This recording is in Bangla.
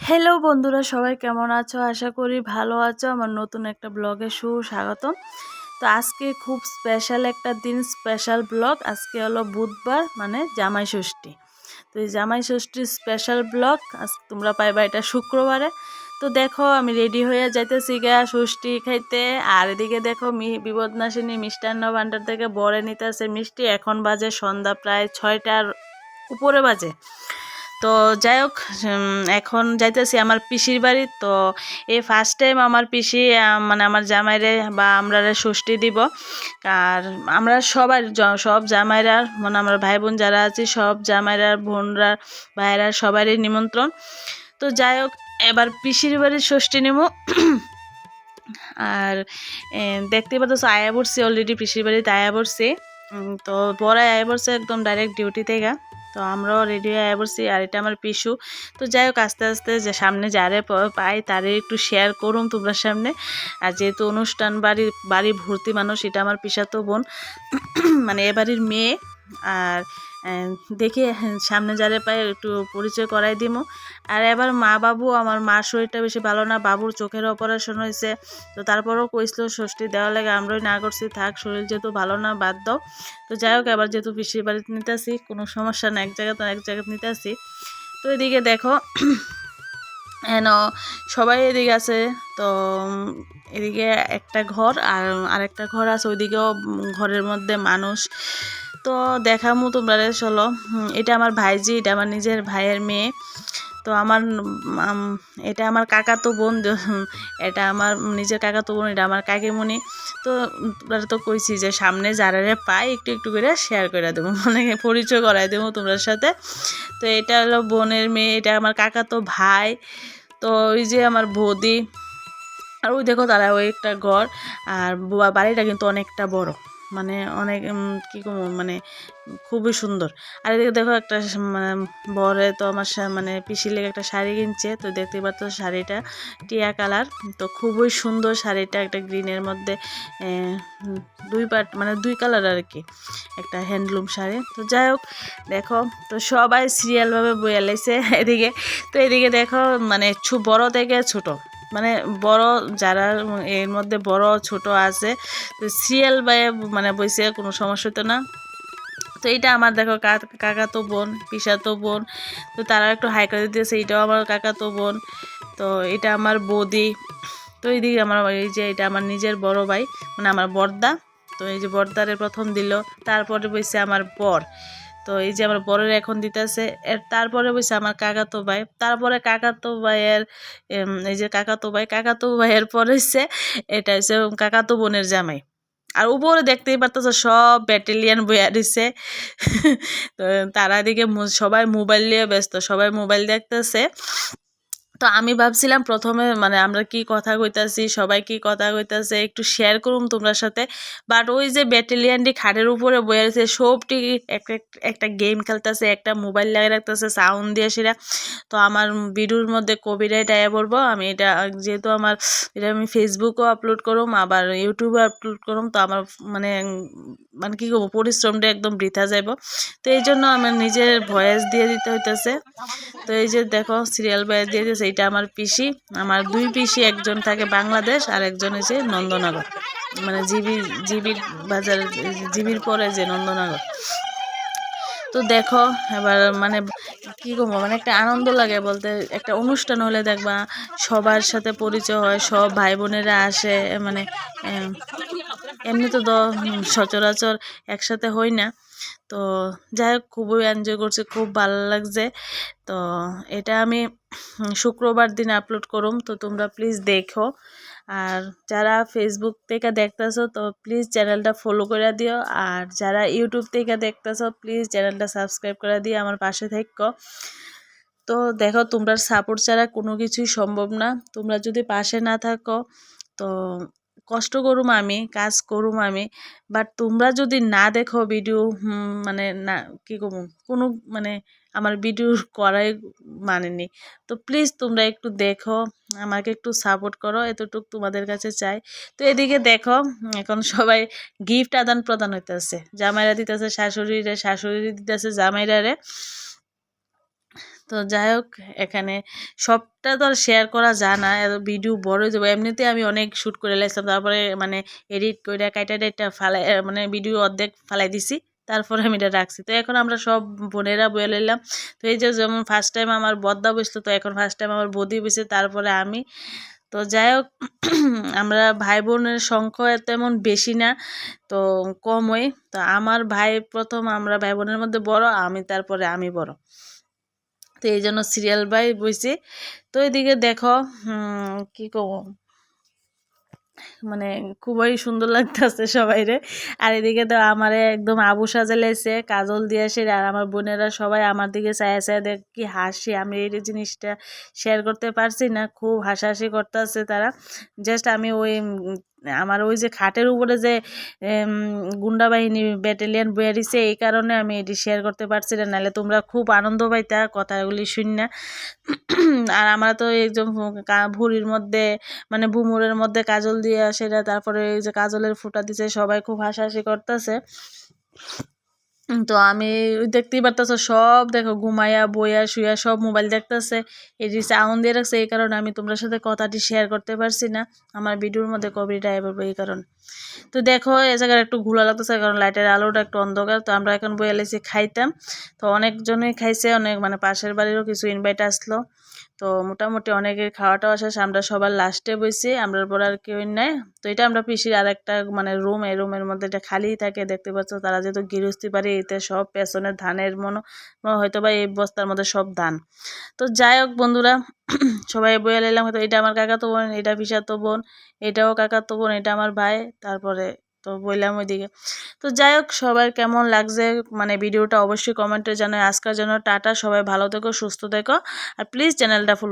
হ্যালো বন্ধুরা, সবাই কেমন আছো? আশা করি ভালো আছো। আমার নতুন একটা ব্লগে সুস্বাগতম। তো আজকে খুব স্পেশাল একটা দিন স্পেশাল ব্লগ। আজকে হলো বুধবার মানে জামাই ষষ্ঠী। তো এই জামাই ষষ্ঠীর স্পেশাল ব্লগ, আজ তোমরা পাইবা এটা শুক্রবারে। তো দেখো, আমি রেডি হয়ে যাইতেছি গা ষষ্ঠী খাইতে। আর এদিকে দেখো, মি, বিপদনাশিনী মিষ্টান্ন ভান্ডার থেকে বরে নিতেছে মিষ্টি। এখন বাজে সন্ধ্যা প্রায় ছয়টার উপরে বাজে। তো যাই হোক এখন যাইতেছি আমার পিসির বাড়ি। তো এই ফার্স্ট টাইম আমার পিসি মানে আমার জামাইরে বা আমরা ষষ্ঠী দিব। আর আমরা সবার সব জামাইরা মানে আমার ভাই বোন যারা আছি, সব জামাইরা, বোনরা ভাইরা সবারই নিমন্ত্রণ। তো যাই হোক, এবার পিসির বাড়ির ষষ্ঠী নেব। আর দেখতে পাচ্ছ, আয়া পড়ছি অলরেডি পিসির বাড়িতে, আয়া পড়ছি। তো পরে আয়া পড়ছে একদম ডাইরেক্ট ডিউটি থেকে। তো আমরাও রেডি হয়ে পড়ছি আর এটা আমার পিসু। তো যাই হোক আস্তে আস্তে যে সামনে যারে পাই তারে একটু শেয়ার করুন তোমরা সামনে। আর যেহেতু অনুষ্ঠান বাড়ি বাড়ি ভর্তি মানুষ, এটা আমার পিসাতো বোন। মানে এ বাড়ির মেয়ে। আর দেখি হ্যাঁ, সামনে যারে পায়ে একটু পরিচয় করাই দিব। আর এবার মা বাবু আমার মার শরীরটা বেশি ভালো না বাবুর চোখের অপারেশন হয়েছে। তো তারপরেও কইছিল ষষ্ঠী দেওয়া লাগে আমরাই না করছি থাক শরীর যেহেতু ভালো না বাদ দাও। তো যাই হোক এবার যেহেতু পিসির বাড়িতে নিতেছি কোনো সমস্যা না এক জায়গা তো এক জায়গাতে নিতেছি তো এদিকে দেখো হেন সবাই এদিকে আছে। তো এদিকে একটা ঘর আর আরেকটা ঘর আছে ওইদিকেও ঘরের মধ্যে মানুষ। তো দেখামু তোমরা চলো। এটা আমার ভাইজি, এটা আমার নিজের ভাইয়ের মেয়ে। তো আমার এটা আমার কাকাতো বোন এটা আমার নিজের কাকাতো বোন, এটা আমার কাকিমণি। তো তোমরা তো কইছি যে সামনে যারা পাই একটু একটু করে শেয়ার করে দেবো মানে পরিচয় করাই দেবো তোমার সাথে। তো এটা হলো বোনের মেয়ে, এটা আমার কাকাতো ভাই। তো ওই যে আমার বৌদি। আর ওই দেখো তারা ওই একটা ঘর, আর বাড়িটা কিন্তু অনেকটা বড়। মানে অনেক কি কমু মানে খুবই সুন্দর। আর এদিকে দেখো একটা মানে বরে তো আমার মানে পিসির লেগে একটা শাড়ি কিনছে, তো দেখতে পাচ্ছ শাড়িটা টিয়া কালার। তো খুবই সুন্দর শাড়িটা একটা গ্রিনের মধ্যে দুই পাট মানে দুই কালার আর কি, একটা হ্যান্ডলুম শাড়ি। তো যাই হোক, দেখো, তো সবাই সিরিয়ালভাবে বইয়া লাইছে এদিকে। তো এদিকে দেখো মানে বড় থেকে ছোট। মানে বড় যারা এর মধ্যে বড়, ছোট আছে, তো সিরিয়াল বাই মানে বইছে, কোনো সমস্যা তো না। তো এইটা আমার দেখো কাকাতো বোন, পিসাতো বোন, তো তারা একটু হাই করে দিয়েছে এইটাও আমার কাকাতো বোন, তো এটা আমার বৌদি, তো এইদিকে আমার এই যে এটা আমার নিজের বড় ভাই মানে আমার বর্দা, তো এই যে বর্দারে প্রথম দিল, তারপরে বইছে আমার বর। তো এই যে আমার বরের এখন দিতেছে, এর তারপরে বইছে আমার কাকাতো ভাই। তারপরে কাকাতো ভাইয়ের এই যে কাকাতো ভাই, কাকাতো ভাইয়ের পরে হচ্ছে এটা হচ্ছে কাকাতো বোনের জামাই। আর উপরে দেখতেই পারতেছে সব ব্যাটেলিয়ান বইয়া দিছে। তো তারা দিকে সবাই মোবাইল নিয়ে ব্যস্ত, সবাই মোবাইল দেখতেছে। তো আমি ভাবছিলাম প্রথমে মানে আমরা কি কথা কইতাছি, সবাই কি কথা কইতাছে, একটু শেয়ার করুম তোমরা সাথে। বাট ওই যে ব্যাটেলিয়ানটি খাটের উপরে বয়ে রয়েছে সবটি একটা গেম খেলতেছে, একটা মোবাইল লাগিয়ে রাখতেছে সাউন্ড দিয়ে সেটা তো আমার ভিডিওর মধ্যে কবিরাইট আয়া পড়ব, আমি এটা, যেহেতু আমার, এটা আমি ফেসবুকও আপলোড করুম, আবার ইউটিউবে আপলোড করুম, তো আমার মানে মানে কী করব, পরিশ্রমটা একদম বৃথা যাইব। তো এই জন্য আমার নিজের ভয়েস দিয়ে দিতে হইতেছে। তো এই যে দেখো সিরিয়াল ভয়েস দিয়ে দিয়েছে এটা আমার পিসি। আমার দুই পিসি একজন থাকে বাংলাদেশ আর একজন হচ্ছে নন্দনগর। মানে জিবি জিবির বাজার জিবির পরে যে নন্দনগর। তো দেখো এবার মানে কি করব? মানে একটা আনন্দ লাগে বলতে একটা অনুষ্ঠান হলে দেখবা সবার সাথে পরিচয় হয় সব ভাই বোনেরা আসে মানে এম, এমনি তো সচরাচর একসাথে হই না। তো যাই হোক খুবই এনজয় করছি, খুব ভালো লাগছে। তো এটা আমি শুক্রবার দিন আপলোড করুম, তো তোমরা প্লিজ দেখো। আর যারা ফেসবুক থেকে দেখতেছো, তো প্লিজ চ্যানেলটা ফলো করে দিও। আর যারা ইউটিউব থেকে দেখতেছো প্লিজ চ্যানেলটা সাবস্ক্রাইব করে দিয়ে আমার পাশে থেকো। তো দেখো তোমরা সাপোর্ট ছাড়া কোনো কিছুই সম্ভব না। তোমরা যদি পাশে না থাকো, তো কষ্ট করুম আমি, কাজ করুম আমি বাট তোমরা যদি না দেখো ভিডিও মানে না, কী করব কোনো মানে আমার ভিডিও করাই মানেনি তো প্লিজ তোমরা একটু দেখো, আমাকে একটু সাপোর্ট করো, এতটুকু তোমাদের কাছে চাই। তো এদিকে দেখো, এখন সবাই গিফট আদান প্রদান হইতেছে। জামাইরা দিতেছে, শাশুড়িরে, শাশুড়ি দিতেছে, জামাইরারে। তো যাই হোক, এখানে সবটা তো আর শেয়ার করা যায় না। ভিডিও বড় হয়ে যাবে। এমনিতে আমি অনেক শ্যুট করে লাইছিলাম। তারপরে মানে এডিট করে কাইটা টাইটা ফালাই মানে ভিডিও অর্ধেক ফালাই দিছি। তারপরে আমি এটা রাখছি। তো এখন আমরা সব বোনেরা বয়ে নিলাম তো এই যে যেমন ফার্স্ট টাইম আমার বদ্দা বসল তো এখন ফার্স্ট টাইম আমার বদি বসে তারপরে আমি। তো যাই হোক, আমরা ভাই বোনের সংখ্যা তেমন বেশি না, তো কমই। তো আমার ভাই প্রথম, আমরা ভাই বোনের মধ্যে বড়, আমি তারপরে আমি বড়। তো এই জন্য সিরিয়াল বাই বইছি। তো এদিকে দেখো কি কব? মানে খুবই সুন্দর লাগতেছে সবাই রে আর এদিকে তো আমার একদম আবু সাজালাইছে কাজল দিয়ে আসে আর আমার বোনেরা সবাই আমার দিকে চায়া চায় দেখ, কি হাসি, আমি এই জিনিসটা শেয়ার করতে পারছি না, খুব হাসাহাসি করতেছে তারা। জাস্ট আমি ওই আমার ওই যে খাটের উপরে যে গুন্ডা বাহিনী ব্যাটালিয়ান বয়ে দিছে এই কারণে আমি এটি শেয়ার করতে পারছি না। নাহলে তোমরা খুব আনন্দ পাইতা, কথাগুলি শুন না আর আমরা তো একদম ভুরির মধ্যে মানে ভুমুরের মধ্যে কাজল দিয়ে সেটা তারপরে এই যে কাজলের ফুটা দিছে, সবাই খুব হাসাহাসি করতেছে। তো আমি দেখতেই পারতেছো, সব দেখো ঘুমাইয়া, বইয়া শুয়া সব মোবাইল দেখতেছে। এটি সাউন্ড দিয়ে রাখছে, এই কারণে আমি তোমার সাথে কথাটি শেয়ার করতে পারছি না। আমার ভিডিওর মধ্যে কবিটা এবার এই কারণে। তো দেখো, এ জায়গায় একটু ঘুলা লাগতেছে, কারণ লাইটের আলোটা একটু অন্ধকার। তো আমরা এখন বইয়া লেছি, খাইতাম। তো অনেকজনই খাইছে, অনেক মানে পাশের বাড়িরও কিছু ইনভাইট আসলো। তো মোটামুটি অনেকের খাওয়া টাওয়া শেষ, আমরা সবার লাস্টে বসি আমরা পর আর কেউ নেই। তো এটা আমরা পিসির আর একটা মানে রুম এই রুমের মধ্যে এটা খালিই থাকে, দেখতে পাচ্ছ তারা যেহেতু গৃহস্থী পারে এতে সব পেছনের ধানের মনো হয়তো বা এই বস্তার মধ্যে সব ধান। তো যাই হোক বন্ধুরা, সবাই বয়ে এলাম হয়তো এটা আমার কাকা তো বোন, এটা তো বোন, এটাও কাকা তো বোন, এটা আমার ভাই, তারপরে তো বললাম ওইদিকে। তো যাই হোক, সবার কেমন লাগছে মানে ভিডিওটা অবশ্যই কমেন্টে জানায়। আজকের জন্য টাটা, সবাই ভালো থেকো, সুস্থ থেকো। আর প্লিজ চ্যানেলটা ফলো